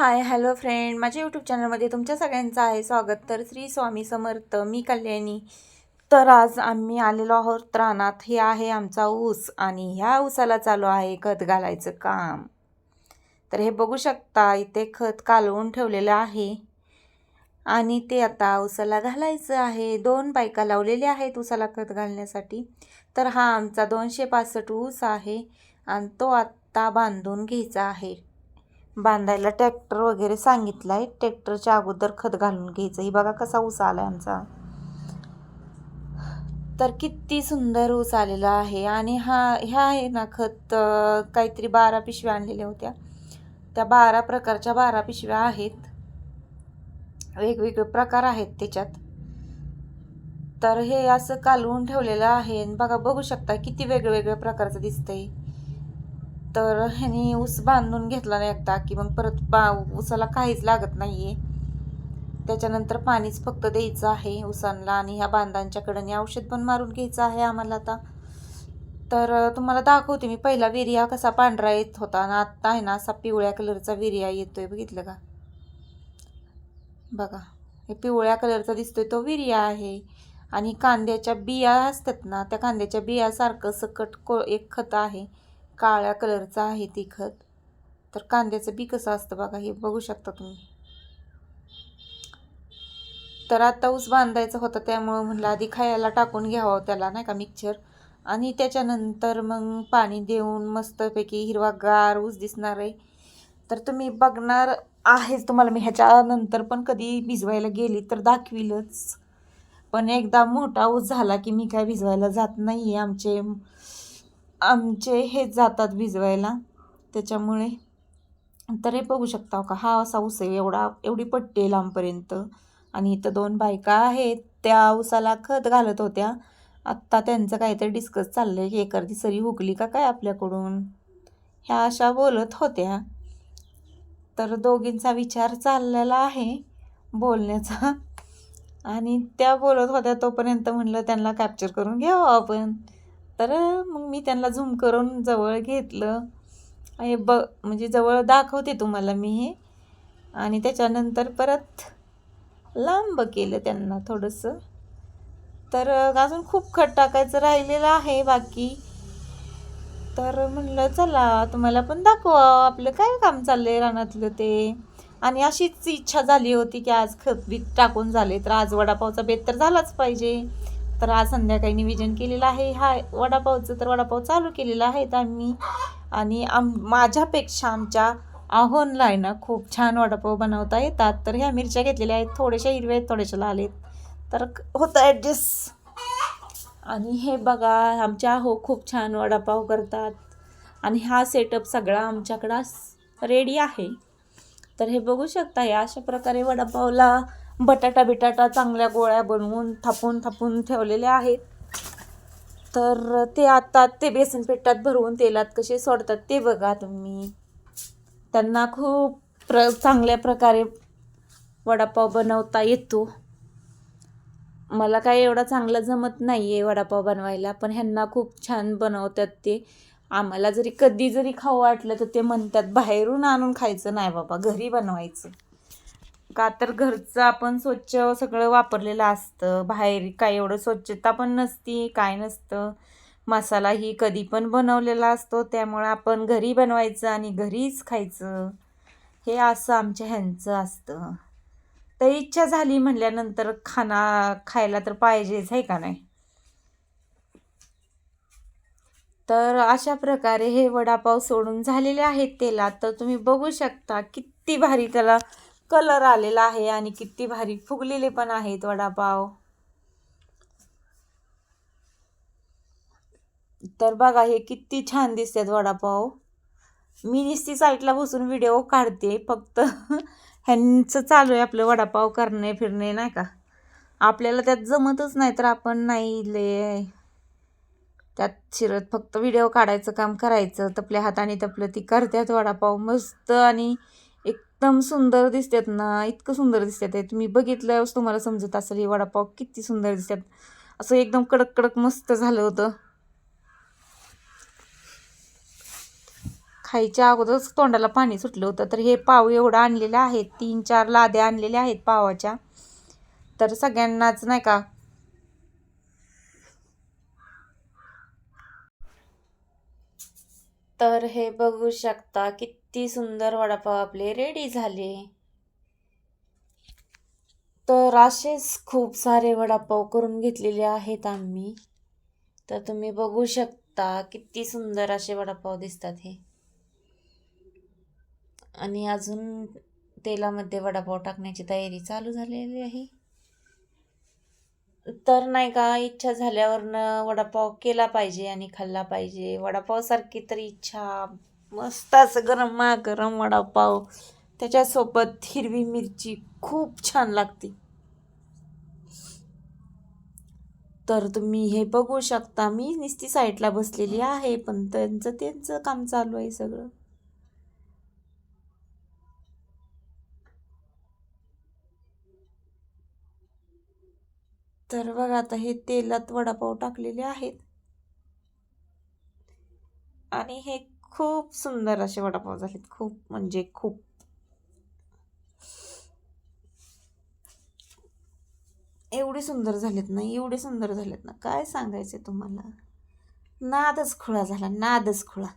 Hi hello friend. माझ्या YouTube चॅनलमध्ये तुमच्या सगळ्यांचं आहे स्वागत. तर श्री स्वामी समर्थ मी कल्याणी. तर आज आम्ही आलेलो आहोत रानात हे आहे आमचा ऊस आणि ह्या ऊसाला चालू आहे खत घालायचं काम. तर हे बघू शकता इथे खत कालवून ठेवलेलं आहे. आणि ते आता ऊसाला घालायचं आहे. दोन बायका लावलेल्या आहेत ऊसाला खत घालण्यासाठी. तर हा आमचा दोनशे पासष्ट ऊस आहे आणि तो आत्ता बांधून घ्यायचा आहे. बांधायला ट्रॅक्टर वगैरे सांगितलं आहे ट्रॅक्टरच्या अगोदर खत घालून घ्यायचं. ही बघा कसा ऊस आला आमचा. तर किती सुंदर ऊस आलेला आहे. आणि हा ह्या आहे ना खत काहीतरी बारा पिशव्या आणलेल्या होत्या. त्या बारा प्रकारच्या बारा पिशव्या आहेत. वेगवेगळे प्रकार आहेत त्याच्यात. तर हे असं कालवून ठेवलेलं आहे. आणि बघा बघू शकता किती वेगवेगळ्या प्रकारचं दिसतंय. तर ह्यानी ऊस बांधून घेतला नाही एकदा की मग परत बा ऊसाला काहीच लागत नाही आहे त्याच्यानंतर पाणीच फक्त द्यायचं आहे उसांना आणि ह्या बांधांच्याकडंनी औषध पण मारून घ्यायचं आहे आम्हाला आता. तर तुम्हाला दाखवते मी पहिला विरिया कसा पांढरा येत होता आणि आत्ता आहे ना असा पिवळ्या कलरचा विरिया येतोय बघितलं का? बघा हे पिवळ्या कलरचा दिसतोय तो विरिया आहे. आणि कांद्याच्या बिया असतात ना त्या कांद्याच्या बियासारखं सकट को एक खत आहे. काळ्या कलरचं आहे ती खत. तर कांद्याचं बी कसं असतं बघा हे बघू शकता तुम्ही. तर आता ऊस बांधायचा होता त्यामुळं म्हणलं आधी खायला टाकून घ्यावं त्याला नाही का मिक्सर आणि त्याच्यानंतर मग पाणी देऊन मस्तपैकी हिरवागार ऊस दिसणार आहे. तर तुम्ही बघणार आहेच तुम्हाला मी ह्याच्यानंतर पण कधी भिजवायला गेली तर दाखवीलच. पण एकदा मोठा ऊस झाला की मी काय भिजवायला जात नाही आहे आमचे आमचे हेच जातात भिजवायला. त्याच्यामुळे तर हे बघू शकता हो का हा असा ऊस आहे एवढा एवढी पट्टी आहे लांबपर्यंत. आणि इथं दोन बायका आहेत त्या ऊसाला खत घालत होत्या. आत्ता त्यांचं काहीतरी डिस्कस चाललं आहे की एखादी सरी हुकली का काय आपल्याकडून? ह्या अशा बोलत होत्या. तर दोघींचा विचार चाललेला आहे बोलण्याचा. आणि त्या बोलत होत्या तोपर्यंत म्हणलं त्यांना कॅप्चर करून घ्यावं आपण. तर मग मी त्यांना झूम करून जवळ घेतलं. हे ब म्हणजे जवळ दाखवते तुम्हाला मी हे. आणि त्याच्यानंतर परत लांब केलं त्यांना थोडंसं. तर अजून खूप खट टाकायचं राहिलेलं आहे बाकी. तर म्हणलं चला तुम्हाला पण दाखवा आपलं काय काम चाललं आहे रानातलं ते. आणि अशीच इच्छा झाली होती की आज खत बीत टाकून झाले तर आज वडापावचा बेत तर झालाच पाहिजे. तर आज संध्याकाळी निवेदन केलेलं आहे. हा वडापावचं तर वडापाव चालू केलेला आहेत आम्ही. आणि आम माझ्यापेक्षा आमच्या आहोनला आहे ना खूप छान वडापाव बनवता येतात. तर ह्या मिरच्या घेतलेल्या आहेत. थोड्याशा हिरव्या आहेत थोड्याशा लाल आहेत. तर होतं ॲडजस्ट आणि हे बघा आमच्या हो खूप छान वडापाव करतात. आणि हा सेटअप सगळा आमच्याकडं रेडी आहे. तर हे बघू शकता या अशा प्रकारे वडापावला बटाटा बिटाटा चांगल्या गोळ्या बनवून थापून थापून ठेवलेल्या आहेत. तर ते आता ते बेसन पेटात भरवून तेलात कसे सोडतात ते बघा तुम्ही. त्यांना खूप प्र चांगल्या प्रकारे वडापाव बनवता येतो. मला काय एवढा चांगला जमत नाही आहे वडापाव बनवायला पण ह्यांना खूप छान बनवतात ते. आम्हाला जरी कधी जरी खाऊ वाटलं तर ते म्हणतात बाहेरून आणून खायचं नाही बाबा घरी बनवायचं. का तर घरचं आपण स्वच्छ सगळं वापरलेलं असतं. बाहेर काय एवढं स्वच्छता पण नसती काय नसतं. मसाला ही कधी पण बनवलेला असतो त्यामुळे आपण घरी बनवायचं आणि घरीच खायचं. हे असं आमच्या ह्यांचं असतं. तर इच्छा झाली म्हणल्यानंतर खाना खायला तर पाहिजेच आहे का नाही? तर अशा प्रकारे हे वडापाव सोडून झालेले आहेत तेलात. तर तुम्ही बघू शकता किती भारी त्याला कलर आलेला आहे आणि किती भारी फुगलेले पण आहेत वडापाव. तर बघा हे किती छान दिसतात वडापाव. मी निस्ती साईटला बसून व्हिडिओ काढते फक्त ह्यांचं चालू आहे आपलं वडापाव करणे फिरणे नाही का? आपल्याला त्यात जमतच नाही तर आपण नाही ले. त्यात शिरत फक्त व्हिडिओ काढायचं काम करायचं तपल्या हाताने तपलं ती करतात वडापाव मस्त आणि एकदम सुंदर दिसतात ना इतकं सुंदर दिसतात आहे तुम्ही बघितल्यावर तुम्हाला समजत असेल हे वडापाव किती सुंदर दिसतात. असं एकदम कडक कडक मस्त झालं होतं. खायच्या अगोदरच तोंडाला पाणी सुटलं होतं तर हे पाव एवढं आणलेले आहेत तीन चार लाद्या आणलेल्या आहेत पावाच्या. तर सगळ्यांनाच नाही का? तर हे बघू शकता किती किती सुंदर वडापाव आपले रेडी झाले. तर असेच खूप सारे वडापाव करून घेतलेले आहेत आम्ही. तर तुम्ही बघू शकता किती सुंदर असे वडापाव दिसतात हे. आणि अजून तेलामध्ये वडापाव टाकण्याची तयारी चालू झालेली आहे. तर नाही का इच्छा झाल्यावरनं वडापाव केला पाहिजे आणि खाल्ला पाहिजे. वडापावसारखी तरी इच्छा मस्त असं गरम गरम वडापाव. त्याच्यासोबत हिरवी मिरची खूप छान लागते. तर तुम्ही हे बघू शकता. मी नुसती साईडला बसलेली आहे पण त्यांचं त्यांचं काम चालू आहे सगळं. तर बघा आता हे तेलात वडापाव टाकलेले आहेत. आणि हे खूप सुंदर असे वडापाव झालेत. खूप म्हणजे खूप. एवढे सुंदर झालेत ना एवढे सुंदर झालेत ना. काय सांगायचे तुम्हाला? नादच खुळा झाला नादच खुळा.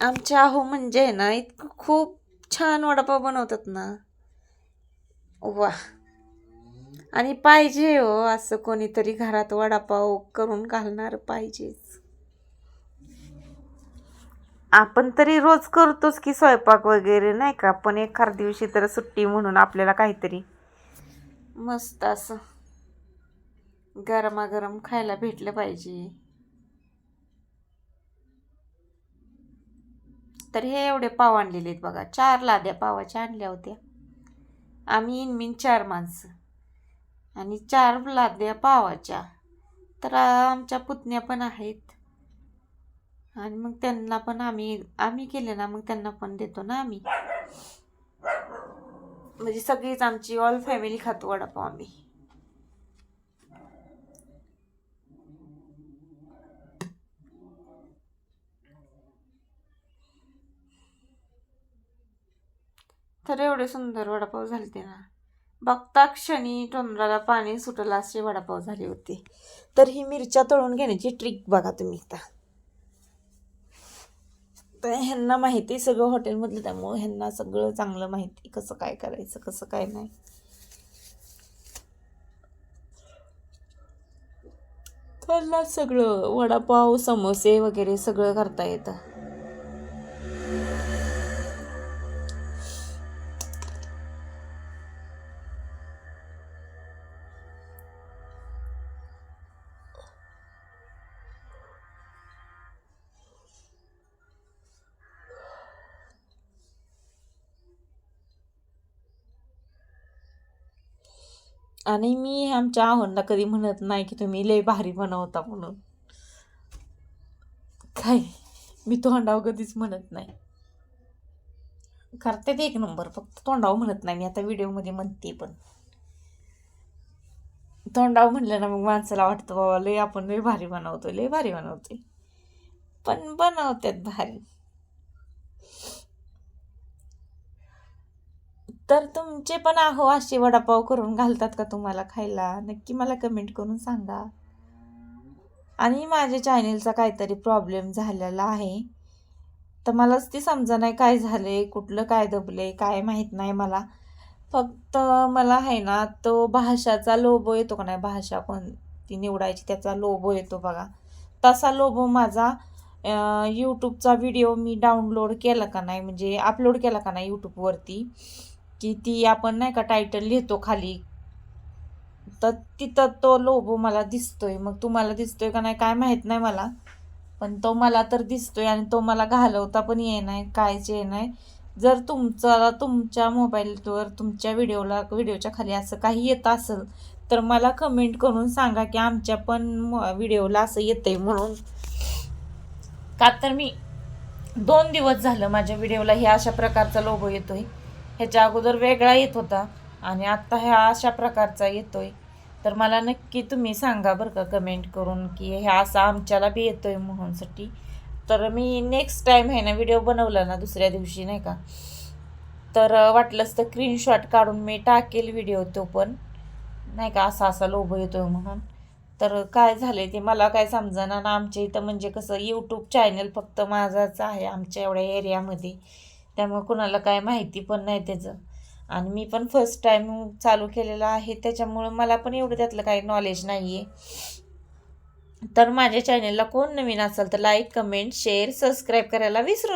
आमच्या अहो म्हणजे ना इतकं खूप छान वडापाव बनवतात ना. वा आणि पाहिजे हो असं कोणीतरी घरात वडापाव करून घालणार पाहिजेच. आपण तरी रोज करतोच की स्वयंपाक वगैरे नाही का? पण एखाद दिवशी तर सुट्टी म्हणून आपल्याला काहीतरी. मस्त असं. गरमागरम खायला भेटलं पाहिजे. तर हे एवढे पाव आणलेले आहेत बघा. चार लाद्या पावाच्या आणल्या होत्या. आम्ही इनमीन चार माणसं. आणि चार लाद्या पावाच्या. तर आमच्या पुतण्या पण आहेत. आणि मग त्यांना पण आम्ही आम्ही केले ना मग त्यांना पण देतो ना आम्ही. म्हणजे सगळीच आमची ऑल फॅमिली खातो वडापाव आम्ही. तर एवढे सुंदर वडापाव झाले ते ना. बघता क्षणी तोंडाला पाणी सुटलं असे वडापाव झाले होते. तर ही मिरच्या तळून घेण्याची ट्रिक बघा तुम्ही आता तर ह्यांना माहिती आहे सगळं हॉटेलमधलं त्यामुळं ह्यांना सगळं चांगलं माहिती कसं काय करायचं कसं काय नाही. त्यांना सगळं वडापाव समोसे वगैरे सगळं करता येतं. आणि मी आमच्या आहोंना कधी म्हणत नाही की तुम्ही लय भारी बनवता म्हणून. काय? मी तोंडाव कधीच म्हणत नाही. करते ते एक नंबर फक्त तोंडाव म्हणत नाही. मी आता व्हिडिओमध्ये म्हणते पण. तोंडाव म्हणलं ना मग माणसाला वाटतं बाबा लय आपण लय भारी बनवतोय लय भारी बनवतोय. पण बनवतात भारी. तर तुमचे पण आहो असे वडापाव करून घालतात का तुम्हाला खायला? नक्की मला कमेंट करून सांगा. आणि माझ्या चॅनेलचा काहीतरी प्रॉब्लेम झालेला आहे. तर मलाच ती समजा नाही काय झाले कुठलं काय दबले काय माहीत नाही मला. फक्त मला आहे ना तो भाषाचा लोबो येतो का नाही? भाषा कोणती निवडायची त्याचा लोबो येतो बघा. तसा लोबो माझा यूट्यूबचा व्हिडिओ मी डाउनलोड केला का नाही? म्हणजे अपलोड केला का नाही यूट्यूबवरती की ती आपण नाही का टायटल लिहितो खाली. तर तिथं तो लोबो मला दिसतोय. मग तुम्हाला दिसतोय का नाही काय माहीत नाही मला. पण तो मला तर दिसतोय आणि तो मला घालवता पण ये नाही कायच ये नाही. जर तुमचा तुमच्या मोबाईलवर तुमच्या व्हिडिओला व्हिडिओच्या खाली असं काही येत असेल तर मला कमेंट करून सांगा की आमच्या पण व्हिडिओला असं येतंय म्हणून. का तर मी दोन दिवस झालं माझ्या व्हिडिओला हे अशा प्रकारचा लोगो येतोय. ह्याच्या अगोदर वेगळा येत होता आणि आत्ता ह्या अशा प्रकारचा येतो आहे तर मला नक्की तुम्ही सांगा बरं का कमेंट करून की ह्या असा आमच्याला बी येतो आहे म्हणूनसाठी. तर मी नेक्स्ट टाईम आहे ना व्हिडिओ बनवला ना दुसऱ्या दिवशी नाही का? तर वाटलंच तर स्क्रीनशॉट काढून मी टाकेल व्हिडिओ तो पण. नाही का असा असा लोभ येतो म्हणून. तर काय झाले ते मला काय समजणार ना आमच्या इथं म्हणजे कसं यूट्यूब चॅनल फक्त माझाच आहे आमच्या एवढ्या एरियामध्ये त्यामुळे कुणाला काय माहिती पण नाही त्याचं. आणि मी पण फर्स्ट टाईम चालू केलेलं आहे त्याच्यामुळं मला पण एवढं त्यातलं काही नॉलेज नाही आहे तर माझ्या चॅनेलला कोण नवीन असेल तर लाईक कमेंट शेअर सबस्क्राईब करायला विसरू